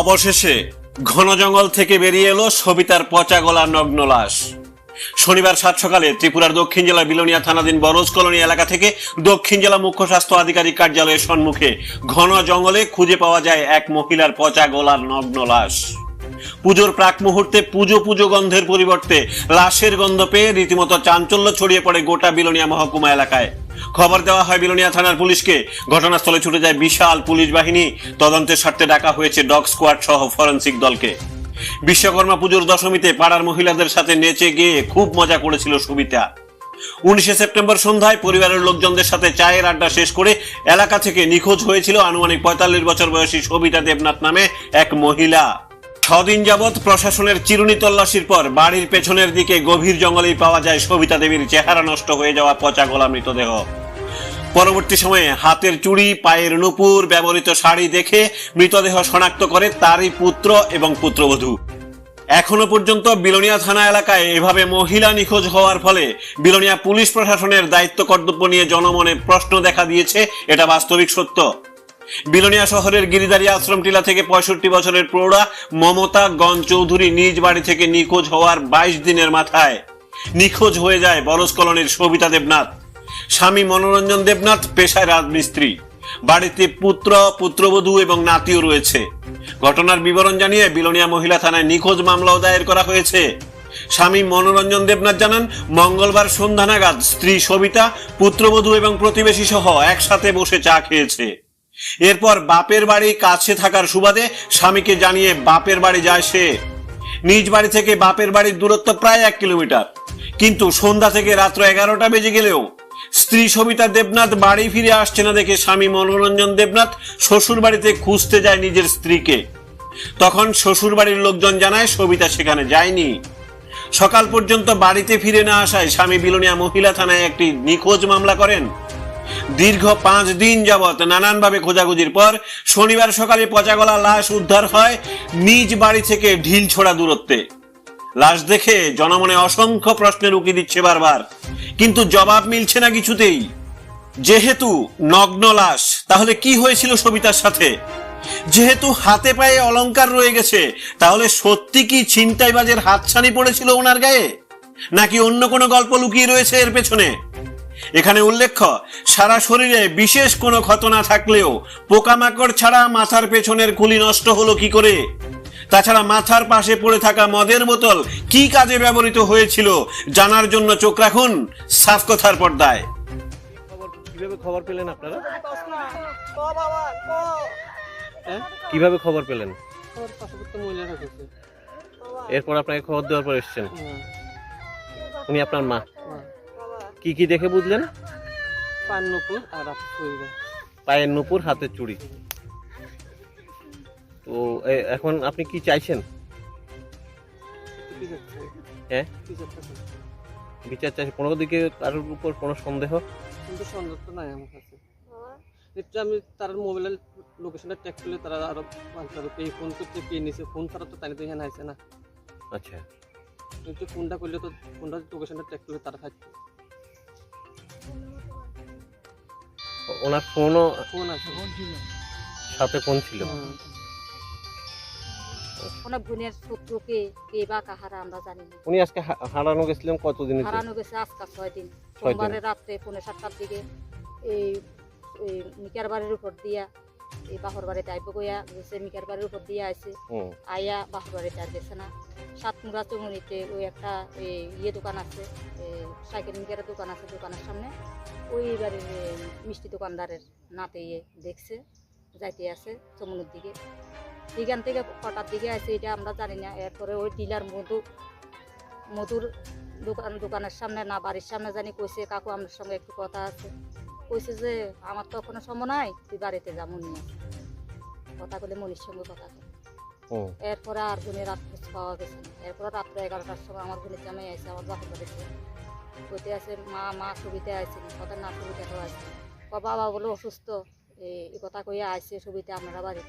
অবশেষে ঘন জঙ্গল থেকে বেরিয়ে এলো সবিতার পচা গলা নগ্ন লাশ। শনিবার সাত সকালে ত্রিপুরার দক্ষিণ জেলার বিলোনিয়া থানাধীন বরজ কলোনি এলাকা থেকে দক্ষিণ জেলা মুখ্য স্বাস্থ্য আধিকারিক কার্যালয়ের সম্মুখে ঘন জঙ্গলে খুঁজে পাওয়া যায় এক মহিলার পচা গলার নগ্ন লাশ। পুজোর প্রাক মুহূর্তে পুজো পুজো গন্ধের পরিবর্তে লাশের গন্ধ পেয়ে রীতিমতো চাঞ্চল্য ছড়িয়ে পড়ে গোটা বিলোনিয়া মহকুমা এলাকায়। খবর দেওয়া হয় বিলোনিয়া থানার পুলিশকে। ঘটনাস্থলে ছুটে যায় বিশাল পুলিশ বাহিনী। তদন্তের স্বার্থে ডাকা হয়েছে ডগ স্কোয়াড সহ ফরেন্সিক দলকে। বিশ্বকর্মা পুজোর দশমীতে পাড়ার মহিলাদের সাথে নেচে গিয়ে খুব মজা করেছিল সুবিতা উনিশে সেপ্টেম্বর সন্ধ্যায় পরিবারের লোকজনদের সাথে চায়ের আড্ডা শেষ করে এলাকা থেকে নিখোঁজ হয়েছিল আনুমানিক পঁয়তাল্লিশ বছর বয়সী সবিতা দেবনাথ নামে এক মহিলা। ছদিন যাবৎ প্রশাসনের চিরুনি তল্লাশির পর বাড়ির পেছনের দিকে গভীর জঙ্গলেই পাওয়া যায় সবিতা দেবীর চেহারা নষ্ট হয়ে যাওয়া পচা গলা মৃতদেহ। পরবর্তী সময়ে হাতের চুড়ি, পায়ের নুপুর, ব্যবহৃত শাড়ি দেখে মৃতদেহ শনাক্ত করে তারই পুত্র এবং পুত্রবধূ। এখনও পর্যন্ত বিলোনিয়া থানা এলাকায় এভাবে মহিলা নিখোঁজ হওয়ার ফলে বিলোনিয়া পুলিশ প্রশাসনের দায়িত্ব কর্তব্য নিয়ে জনমনে প্রশ্ন দেখা দিয়েছে, এটা বাস্তবিক সত্য। বিলোনিয়া শহরের গিরিদারি আশ্রম টিলা থেকে পঁয়ষট্টি বছরের প্রৌঢ়া মমতা গঞ্জ চৌধুরী নিজ বাড়ি থেকে নিখোঁজ হওয়ার বাইশ দিনের মাথায়। নিখোঁজ হয়ে যায় বরস কলোনির সবিতা দেবনাথ। স্বামী মনোরঞ্জন দেবনাথ পেশায় রাজমিস্ত্রি। বাড়িতে পুত্র, পুত্রবধূ এবং নাতিও রয়েছে। ঘটনার বিবরণ জানিয়ে বিলোনিয়া মহিলা থানায় নিখোঁজ মামলাও দায়ের করা হয়েছে। স্বামী মনোরঞ্জন দেবনাথ জানান, মঙ্গলবার সন্ধ্যা নাগাদ স্ত্রী সবিতা, পুত্রবধূ এবং প্রতিবেশী সহ একসাথে বসে চা খেয়েছে। এরপর বাপের বাড়ি কাছে থাকার সুবাদে স্বামীকে জানিয়ে বাপের বাড়ি যায় সে। নিজ বাড়ি থেকে বাপের বাড়ির দূরত্ব প্রায় এক কিলোমিটার। কিন্তু সন্ধ্যা থেকে রাত্র এগারোটা বেজে গেলেও স্ত্রী সবিতা দেবনাথ বাড়ি ফিরে আসছে না দেখে স্বামী মনোরঞ্জন দেবনাথ শ্বশুর বাড়িতে খুঁজতে যায় নিজের স্ত্রীকে। তখন শ্বশুর বাড়ির লোকজন জানায় সবিতা সেখানে যায়নি। সকাল পর্যন্ত বাড়িতে ফিরে না আসায় স্বামী বিলোনিয়া মহিলা থানায় একটি নিখোঁজ মামলা করেন। দীর্ঘ পাঁচ দিন যাবৎ নানানভাবে খোঁজাখুঁজির পর শনিবার সকালে পচাগলা লাশ উদ্ধার হয় নিজ বাড়ি থেকে ঢিল ছোড়া দূরত্বে। লাশ দেখে জনমনে অসংখ্য প্রশ্নের উকি দিচ্ছে বারবার, কিন্তু জবাব মিলছে না কিছুতেই। যেহেতু নগ্ন লাশ, তাহলে কি হয়েছিল সবিতার সাথে? যেহেতু হাতে পায়ে অলংকার রয়ে গেছে, তাহলে সত্যি কি ছিনতাইবাজের হাতছানি পড়েছিল ওনার গায়ে? নাকি অন্য কোনো গল্প লুকিয়ে রয়েছে এর পেছনে? এখানে উল্লেখ্য সারা শরীরে বিশেষ কোনো ক্ষত না থাকলেও পোকামাকড় ছাড়া মাথার পেছনের খুলি নষ্ট হলো কি করে? তাছাড়া মাথার পাশে পড়ে থাকা মদের বোতল কি কাজে ব্যবহৃত হয়েছিল জানার জন্য চোখ রাখুন সাফ কথার পর্দায়। কীভাবে খবর পেলেন আপনারা? হ্যাঁ? কীভাবে খবর পেলেন? এরপর আপনাকে খবর দেওয়ার পর এসছেন। হ্যাঁ, উনি আপনার মা। কি কি দেখে বুঝলেন? পান নুপুর আর পায়ের নুপুর হাতের চুড়ি। তো এখন আপনি কি চাইছেন? হ্যাঁ? বিচার চাইছেন কোনো দিকে কারোর উপর কোনো সন্দেহ? কিন্তু সন্দেহ তো নাই আমার কাছে। আমি তার মোবাইলের লোকেশনটা ট্যাগ করলে তারা আরও জানতে এই ফোন করতে পেয়ে নিছে। ফোন ছাড়া তো তাই তো এখানে আসে না। আচ্ছা। ফোনটা করলে তো ফোনটা লোকেশনটা ট্যাগ করলে তারা ওনার ফোনও ফোন আছে। সাথে ফোন ছিল। বোনের শত্রুকে কে বা কাহারা আমরা জানি না। উনি আজকে হা- হারানো গেছিলেন কতদিনের হারানো গেছে আজকে ছয় দিন। ছয় সোমবারে রাত্রে পৌনে সাতটার দিকে এই এই মিকার বাড়ির উপর দিয়া এই বাহর বাড়িতে আইব গইয়া গেছে মিকার বাড়ির উপর দিয়া হুম আইয়া বাহর বাড়িতে আর গেছে না। সাতমুড়া চমুনিতে ওই একটা ইয়ে দোকান আছে সাইকেল মিকারের দোকান আছে দোকানের সামনে। ওই বাড়ির মিষ্টি দোকানদারের নাতে ইয়ে দেখছে যাইতে আছে চমুনির দিকে। এখান থেকে কটার দিকে আছে এটা আমরা জানি না। এরপরে ওই ডিলার মধু মধুর দোকান দোকানের সামনে না বাড়ির সামনে জানি কইছে কাকু আমার সঙ্গে একটু কথা আছে। কইছে যে আমার তো কোনো সময় নাই তুই বাড়িতে যা মনি কথা বলে মনির সঙ্গে কথা কয়। এরপরে আর গুনে রাত খোঁজ পাওয়া গেছে এরপরে রাত্রে এগারোটার সময় আমার গুনে জামাই আছে আমার বাপের বাড়িতে। কইতে আছে মা মা ছবিতে আছে কথা না ছবিতে আছে ক বাবা বলে অসুস্থ? এই কথা কইয়া আইসে ছবিতে আপনারা বাড়ি